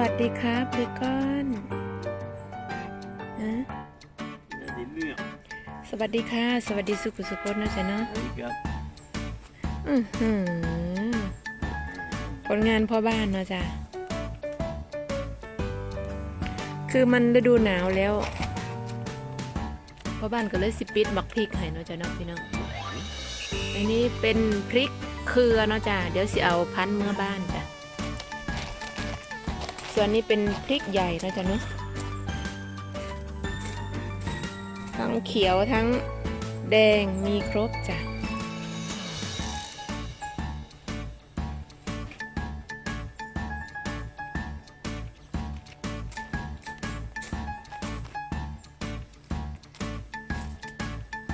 วัสดีครับเลกอนฮะ Il y a des murs. สวัสดีค่ะ สวัสดีสุขุสุขนะจ๊ะเนาะ Regarde. อื้อหือผลงานพ่อบ้านเนาะจ้ะคือมันฤดูหนาวแล้วพ่อบ้านก็เลยสิปิดหมักพริกให้เนาะจ้ะเนาะพี่น้องอันนี้เป็นพริกเครือเนาะจ้ะเดี๋ยวสิเอาพันเมื่อบ้านจ้ะ ส่วนนี้เป็นพริกใหญ่นาะจ้ะเนาะทั้งเขียวทั้งแดงมีครบจ้ะ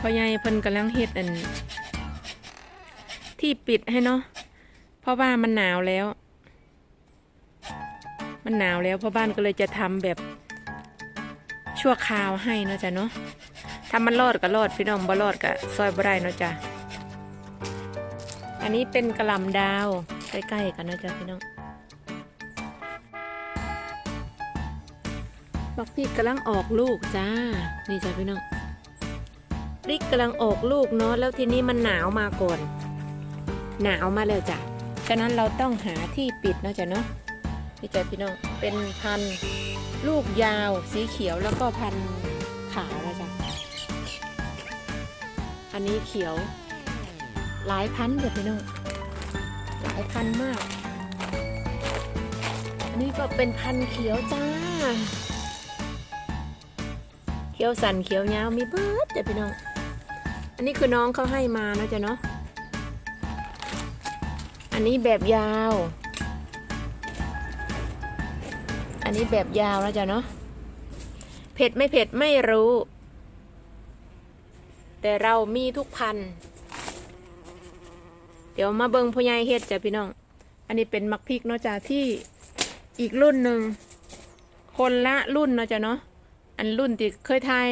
พ่อใหญ่เพิ่นกำลังเฮ็ดอัน ที่ปิดให้เนาะเพราะว่ามันหนาวแล้ว มันหนาวแล้วพ่อบ้านก็เลยจะทำแบบชั่วคราวให้เนาะจ้ะเนาะถ้ามันรอดก็รอดพี่น้องบ่รอดก็ซอยบ่ได้เนาะจ้ะอันนี้เป็นกระลำดาวใกล้ๆกันนะจ้ะพี่น้องบักพริกกำลังออกลูกจ้า นี่จ้ะพี่น้องพริกกำลังออกลูกเนาะแล้วทีนี้มันหนาวมาก่อน หนาวมาแล้วจ้ะฉะนั้นเราต้องหาที่ปิดเนาะจ้ะเนาะ พี่ใจพี่น้องเป็นพันธุ์ลูกยาวสีเขียวแล้วก็พันธุ์ขาวนะจ๊ะอันนี้เขียว หลายพันธุ์จ้ะพี่น้องหลายพันธุ์มาก อันนี้ก็เป็นพันธุ์เขียวจ้า เขียวสันเขียวยาวมีเบิร์ดจ้ะพี่น้อง อันนี้คือน้องเขาให้มานะจ๊ะเนาะอันนี้แบบยาว อันนี้แบบยาวนะจ๊ะเนาะเผ็ดไม่เผ็ดไม่รู้ แต่เรามีทุกพันธุ์เดี๋ยวมาเบิงพ่อใหญ่เฮ็ดจ้ะพี่น้อง อันนี้เป็นมักพริกเนาะจ้ะที่อีกรุ่นหนึ่ง คนละรุ่นเนาะจ้ะเนาะ อันรุ่นที่เคยทาย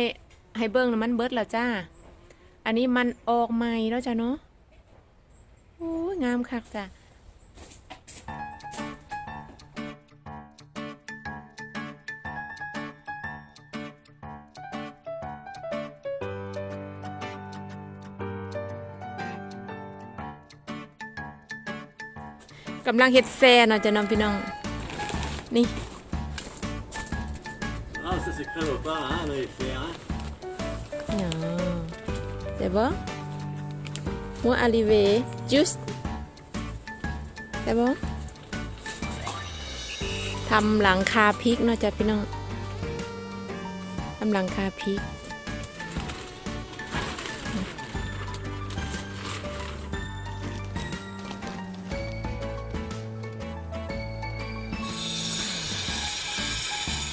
ให้เบิ้งมันเบิดแล้วจ้า อันนี้มันออกใหม่แล้วจ้ะเนาะ โอ้ยงามคักจ้ะ กำลังเฮ็ดแซ่เนาะจ้ะน้องพี่น้อง นี่ Ah, ça c'est crème au pas, hein, le fer, hein. Non. C'est bon? Moi arrivé juste. C'est bon? ทำหลังคาพริกเนาะจ้ะพี่น้องทำหลังคาพริก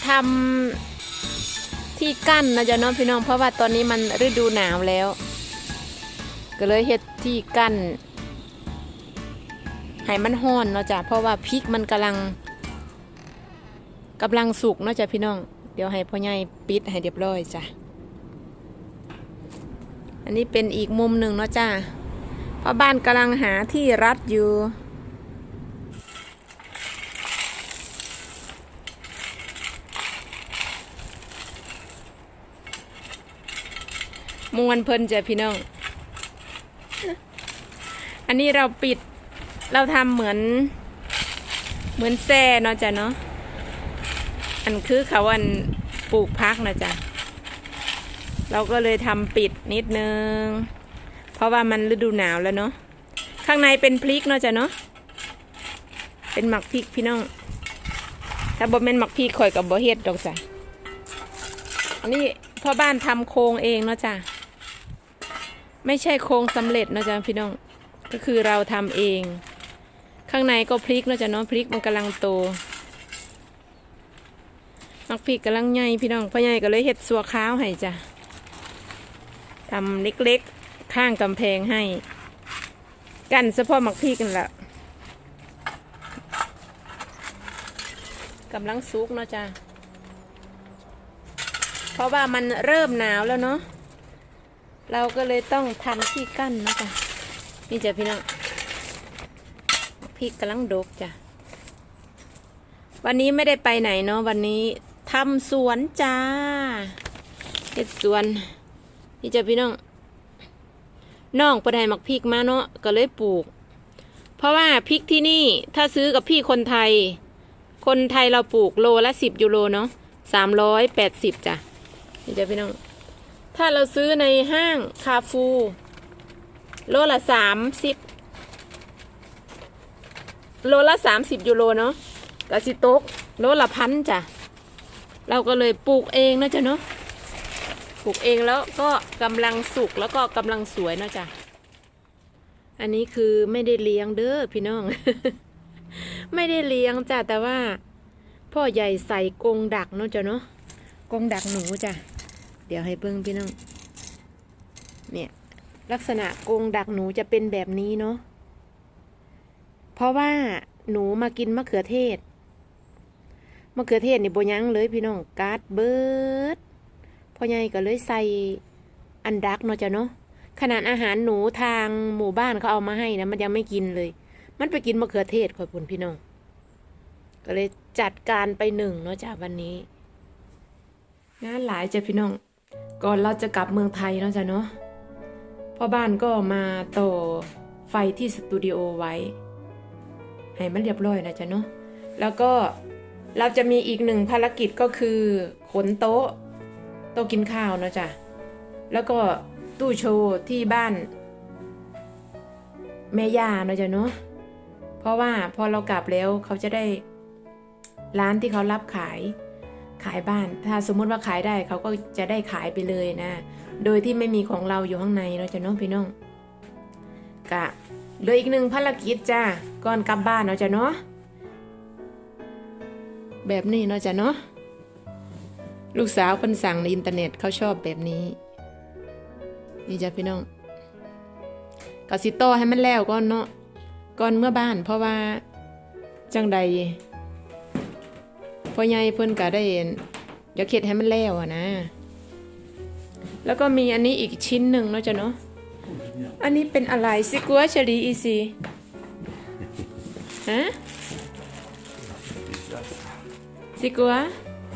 ทำที่กั้นนะจ๊ะน้องพี่น้อง เพราะว่าตอนนี้มันฤดูหนาวแล้ว ก็เลยเฮ็ดที่กั้นให้มันห้อนเนาะจ้ะเพราะว่าพริกมันกำลังกำลังสุกเนาะจ้ะพี่น้อง เดี๋ยวให้พ่อใหญ่ปิดให้เรียบร้อยจ้ะอันนี้เป็นอีกมุมหนึ่งเนาะจ้ะเพราะบ้านกำลังหาที่รัดอยู่ มวนเพลินจ้ะพี่น้อง อันนี้เราปิด เราทำเหมือน เหมือนแซ่เนาะจ้ะเนาะ อันคือเขาวันปลูกพักนะจ้ะ เราก็เลยทำปิดนิดนึง เพราะว่ามันฤดูหนาวแล้วเนาะ ข้างในเป็นพริกเนาะจ้ะเนาะ เป็นหมักพริกพี่น้อง ถ้าบ่เป็นหมักพริกข่อยกับบ่เฮ็ดดอกจ้ะ อันนี้พ่อบ้านทำโครงเองเนาะจ้ะ ไม่ใช่โครงสำเร็จนะจ้ะพี่น้อง ก็คือเราทำเอง ข้างในก็พริกนะจ้ะเนาะพริกมันกำลังโต มักพริกกำลังใหญ่พี่น้องพ่อใหญ่ก็เลยเห็ดสัวข้าวให้จ้ะทำเล็กๆ ข้างกำแพงให้ กันเฉพาะมักพริกกันละกำลังซุกเนาะจ้ะเพราะว่ามันเริ่มหนาวแล้วเนาะ เราก็เลยต้องทำที่กั้นนะจ้ะนี่จ้ะพี่น้องพริกกำลังดกจ้ะวันนี้ไม่ได้ไปไหนเนาะวันนี้ทำสวนจ้าเฮ็ดสวน นี่จ้ะพี่น้องน้องประดายมักพริกมาเนาะก็เลยปลูก เพราะว่าพริกที่นี่ถ้าซื้อกับพี่คนไทย คนไทยเราปลูกโลละสิบยูโรเนาะสามร้อยแปดสิบจ้ะนี่จ้ะพี่น้อง ถ้าเราซื้อในห้างคาฟู โลละสามสิบโลละสามสิบยูโรเนาะกสิโต๊กโลละพันจ้ะ เราก็เลยปลูกเองนะจ๊ะเนาะปลูกเองแล้วก็กำลังสุกแล้วก็กำลังสวยนะจ้ะอันนี้คือไม่ได้เลี้ยงเด้อพี่น้อง ไม่ได้เลี้ยงจ้ะแต่ว่า พ่อใหญ่ใส่กรงดักเนาะจ้ะเนาะกรงดักหนูจ้ะ เดี๋ยวให้เบิ่งพี่น้อง เนี่ยลักษณะกรงดักหนูจะเป็นแบบนี้เนาะ เพราะว่าหนูมากินมะเขือเทศ มะเขือเทศนี่บยังเลยพี่น้องกาดเบิร์ดพ่อใหญ่ก็เลยใส่อันดักเนาะจ้ะเนาะ ขนาดอาหารหนูทางหมู่บ้านเขาเอามาให้นะมันยังไม่กินเลย มันไปกินมะเขือเทศขอยปุ่นพี่น้อง ก็เลยจัดการไปหนึ่งเนาะจ้ะวันนี้งานหลายจ้ะพี่น้อง ก่อนเราจะกลับเมืองไทยเนาะจ้ะเนาะพ่อบ้านก็มาต่อไฟที่สตูดิโอไว้ ให้มันเรียบร้อยนะจ๊ะเนาะแล้วก็เราจะมีอีกหนึ่งภารกิจก็คือขนโต๊ะ โต๊ะกินข้าวเนาะจ้ะแล้วก็ตู้โชว์ที่บ้าน แม่ย่าเนาะจ้ะเนาะเพราะว่าพอเรากลับแล้วเขาจะได้ร้านที่เขารับขาย ขายบ้าน ถ้าสมมุติว่าขายได้เขาก็จะได้ขายไปเลยนะ โดยที่ไม่มีของเราอยู่ข้างในเนาะจะน้องพี่น้องกะเหลืออีกหนึ่งภารกิจจ้าก่อนกลับบ้านเนาะจ้ะเนาะแบบนี้เนาะจ้ะเนาะลูกสาวเพิ่นสั่งในอินเทอร์เน็ตเขาชอบแบบนี้ นี่จ้ะพี่น้องกสิโตให้มันแล้วก่อนเนาะก่อนเมื่อบ้านเพราะว่าจังใด พ่อใหญ่เพิ่นก็ได้เดี๋ยวเข็ดให้มันแล้วอะนะ แล้วก็มีอันนี้อีกชิ้นหนึ่งเนาะจ้ะเนาะอันนี้เป็นอะไรซิกัวเชอรี่อีซีฮะซิกัว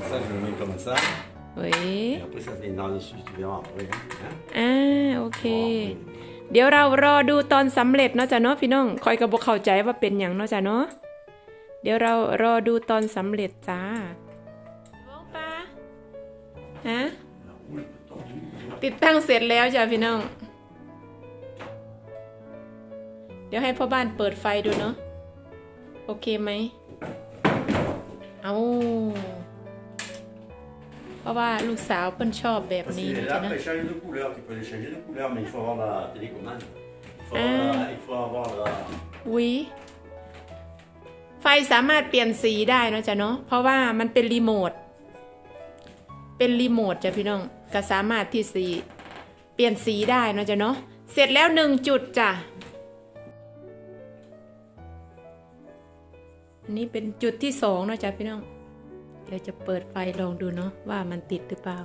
Ça, je le mets comme ça. เฮ้ย Et après, ça se met dans le dessus, tu verras après. Hein อ่าโอเคเดี๋ยวเรารอดูตอนสำเร็จเนาะจ้ะเนาะพี่น้องคอยกระบอกเข้าใจว่าเป็นอย่างเนาะจ้ะเนาะ เดี๋ยวเรารอดูตอนสำเร็จจ้าว้องปลาฮะ ติดตั้งเสร็จแล้วจ้ะพี่น้อง เดี๋ยวให้พ่อบ้านเปิดไฟดูเนาะ โอเคไหม เอาเพราะว่าลูกสาวเพิ่นชอบแบบ Parce นี้ que นะ là, จ๊ะนะ après, ไฟสามารถเปลี่ยนสีได้นะจ๊ะเนาะเพราะว่ามันเป็นรีโมทเป็นรีโมทจ้ะพี่น้องก็สามารถที่สีเปลี่ยนสีได้นะจ๊ะเนาะเสร็จแล้วหนึ่งจุดจ้ะอันนี้เป็นจุดที่สองนะจ๊ะพี่น้อง เดี๋ยวจะเปิดไฟลองดูเนาะว่ามันติดหรือเปล่า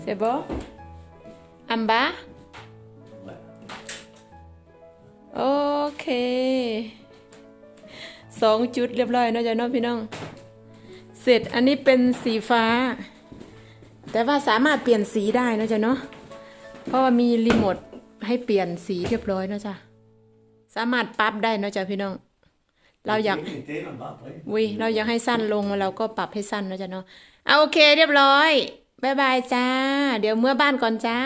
เสร็จบออัมบา สองจุดเรียบร้อยเนอะจ๊ะเน้องพี่น้อง เสร็จอันนี้เป็นสีฟ้า แต่ว่าสามารถเปลี่ยนสีได้เนอะจ๊ะเนาะเพราะว่ามีรีโมทให้เปลี่ยนสีเรียบร้อยเนอะจ๊ะสามารถปรับได้เนอะจ๊ะพี่น้อง เราอยากวิเราอยากให้สั้นลงเราก็ปรับให้สั้นเนอะจ๊ะเนาะเอาโอเคเรียบร้อยบายบายจ้า เดี๋ยวเมื่อบ้านก่อนจ้า